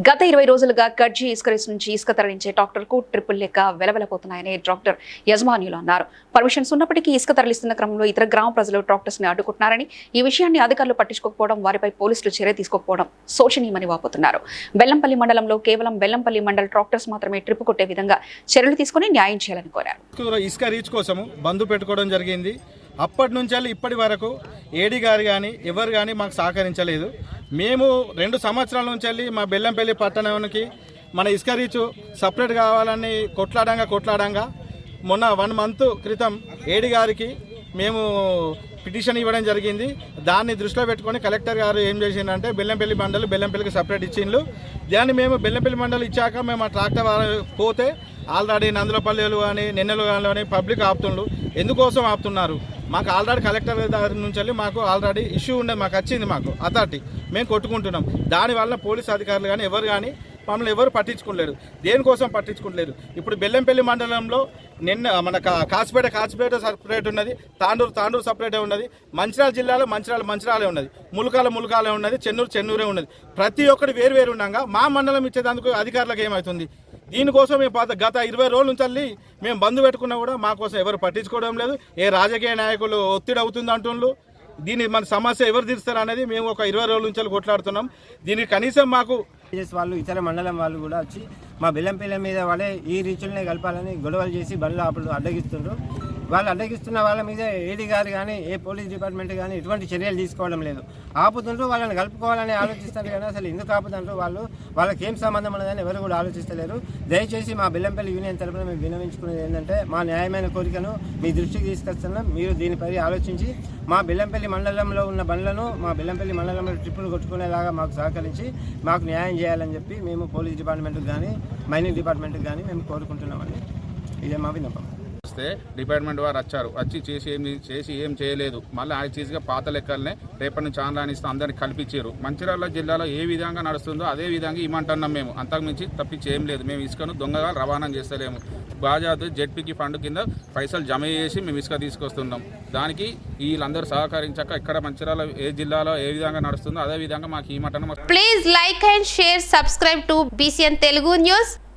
గత ఇరవై రోజులుగా కడ్జీ ఇసుక రేసు నుంచి ఇసుక తరలించే డాక్టర్కు ట్రిపుల్ లెక్క వెలవెలపోతున్నాయని డాక్టర్ యజమానులు అన్నారు. పర్మిషన్స్ ఉన్నప్పటికీ ఇసుక తరలిస్తున్న క్రమంలో ఇతర గ్రామ ప్రజలు డాక్టర్స్ని అడ్డుకుంటున్నారని ఈ విషయాన్ని అధికారులు పట్టించుకోకపోవడం వారిపై పోలీసులు చర్య తీసుకోకపోవడం శోచనీయమని వాపోతున్నారు. బెల్లంపల్లి మండలంలో కేవలం బెల్లంపల్లి మండల డాక్టర్స్ మాత్రమే ట్రిప్ కొట్టే విధంగా చర్యలు తీసుకుని న్యాయం చేయాలని కోరారు. ఇసుక- రీచ్ కోసం బంధు పెట్టుకోవడం జరిగింది. అప్పటి నుంచి ఇప్పటి వరకు ఏడీ గారు కానీ ఎవరు కానీ మాకు సహకరించలేదు. మేము రెండు సంవత్సరాల నుంచి వెళ్ళి మా బెల్లంపల్లి పట్టణానికి మన ఇసుక రీచ్ సపరేట్ కావాలని కొట్లాడంగా కొట్లాడంగా మొన్న వన్ మంత్ క్రితం ఏడి గారికి మేము పిటిషన్ ఇవ్వడం జరిగింది. దాన్ని దృష్టిలో పెట్టుకొని కలెక్టర్ గారు ఏం చేసిందంటే బెల్లంపల్లి మండలి బెల్లంపల్లికి సపరేట్ ఇచ్చిండ్రు దాన్ని మేము బెల్లంపల్లి మండలి ఇచ్చాక మేము ఆ ట్రాక్టర్ వారు పోతే ఆల్రెడీ నందులపల్లెలు కానీ నిన్నెలు కానీ పబ్లిక్ ఆపుతుండ్రు. ఎందుకోసం ఆపుతున్నారు? మాకు ఆల్రెడీ కలెక్టర్ దగ్గర నుంచి వెళ్ళి మాకు ఆల్రెడీ ఇష్యూ ఉండే మాకు వచ్చింది మాకు అథారిటీ మేము కొట్టుకుంటున్నాం. దానివల్ల పోలీస్ అధికారులు కానీ ఎవరు కానీ మమ్మల్ని ఎవరు పట్టించుకోలేరు దేనికోసం పట్టించుకోలేరు ఇప్పుడు బెల్లంపల్లి మండలంలో నిన్న మన కా- కాసిపేట కాసిపేట సపరేట్ ఉన్నది తాండూరు తాండూరు సపరేటే ఉన్నది మంచిరాల జిల్లాలో మంచిరాల మంచిరాలే ఉన్నది ములకాల ములకాలే ఉన్నది చెన్నూరు చెన్నూరే ఉన్నది. ప్రతి ఒక్కటి వేరు వేరు ఉండగా మా మండలం ఇచ్చేదానికి అధికారులకు ఏమవుతుంది దీనికోసం మేము పాత గత ఇరవై రోజుల నుంచి వెళ్ళి మేము బంద్ పెట్టుకున్నా కూడా మా కోసం ఎవరు పట్టించుకోవడం లేదు. ఏ రాజకీయ నాయకులు ఒత్తిడి అవుతుంది అంటుండ్రు దీని మన సమస్య ఎవరు తీరుస్తారు అనేది మేము ఒక ఇరవై రోజుల నుంచి కొట్లాడుతున్నాం. దీనికి కనీసం మాకు వాళ్ళు ఇతర మండలం వాళ్ళు కూడా వచ్చి మా బెల్లంపల్లి మీద వాళ్ళే ఈ రీచులనే కలపాలని గొడవలు చేసి బండ్లు అప్పుడు అడ్డగిస్తుండ్రు. వాళ్ళు అడ్డగిస్తున్న వాళ్ళ మీద ఏడీ గారు కానీ ఏ పోలీస్ డిపార్ట్మెంట్ కానీ ఎటువంటి చర్యలు తీసుకోవడం లేదు. ఆపుతుంటూ వాళ్ళని కలుపుకోవాలని ఆలోచిస్తారు కానీ అసలు ఎందుకు ఆపుతుంటూ వాళ్ళు? వాళ్ళకి ఏం సంబంధం ఉన్నదని ఎవరు కూడా ఆలోచిస్తలేరు. దయచేసి మా బిల్లంపల్లి యూనియన్ తరపున మేము విన్నవించుకునేది ఏంటంటే మా న్యాయమైన కోరికను మీ దృష్టికి తీసుకొస్తున్నాం మీరు దీనిపై ఆలోచించి మా బెల్లంపల్లి మండలంలో ఉన్న బండ్లను మా బెల్లంపల్లి మండలంలో ట్రిప్పులు కొట్టుకునేలాగా మాకు సహకరించి మాకు న్యాయం చేయాలని చెప్పి మేము పోలీస్ డిపార్ట్మెంట్కి కానీ మైనింగ్ డిపార్ట్మెంట్కి కానీ మేము కోరుకుంటున్నామండి. ఇదే మా విన్నపం. చేస్తే డిపార్ట్మెంట్ వారు వచ్చారు. వచ్చి చేసి ఏం చేసి ఏం చేయలేదు. మళ్ళీ ఆ చీజ్గా పాత లెక్కలనే రేపటి నుంచి ఆన్లైన్ ఇస్తే అందరిని కల్పించారు. మంచిర్యాల జిల్లాలో ఏ విధంగా నడుస్తుందో అదే విధంగా ఇమ్మంటున్నాం మేము. అంతకుమించి తప్పించి ఏం లేదు. మేము ఇసుకను దొంగగా రవాణా చేస్తలేము. బాజాద్ జెడ్పీకి ఫండ్ కింద పైసలు జమ చేసి మేము ఇసుక తీసుకొస్తున్నాం. దానికి వీళ్ళందరూ సహకరించాక ఇక్కడ మంచిర్యాల ఏ జిల్లాలో ఏ విధంగా నడుస్తుందో అదే విధంగా మాకు ఈ mutton please like and share subscribe to BCN Telugu news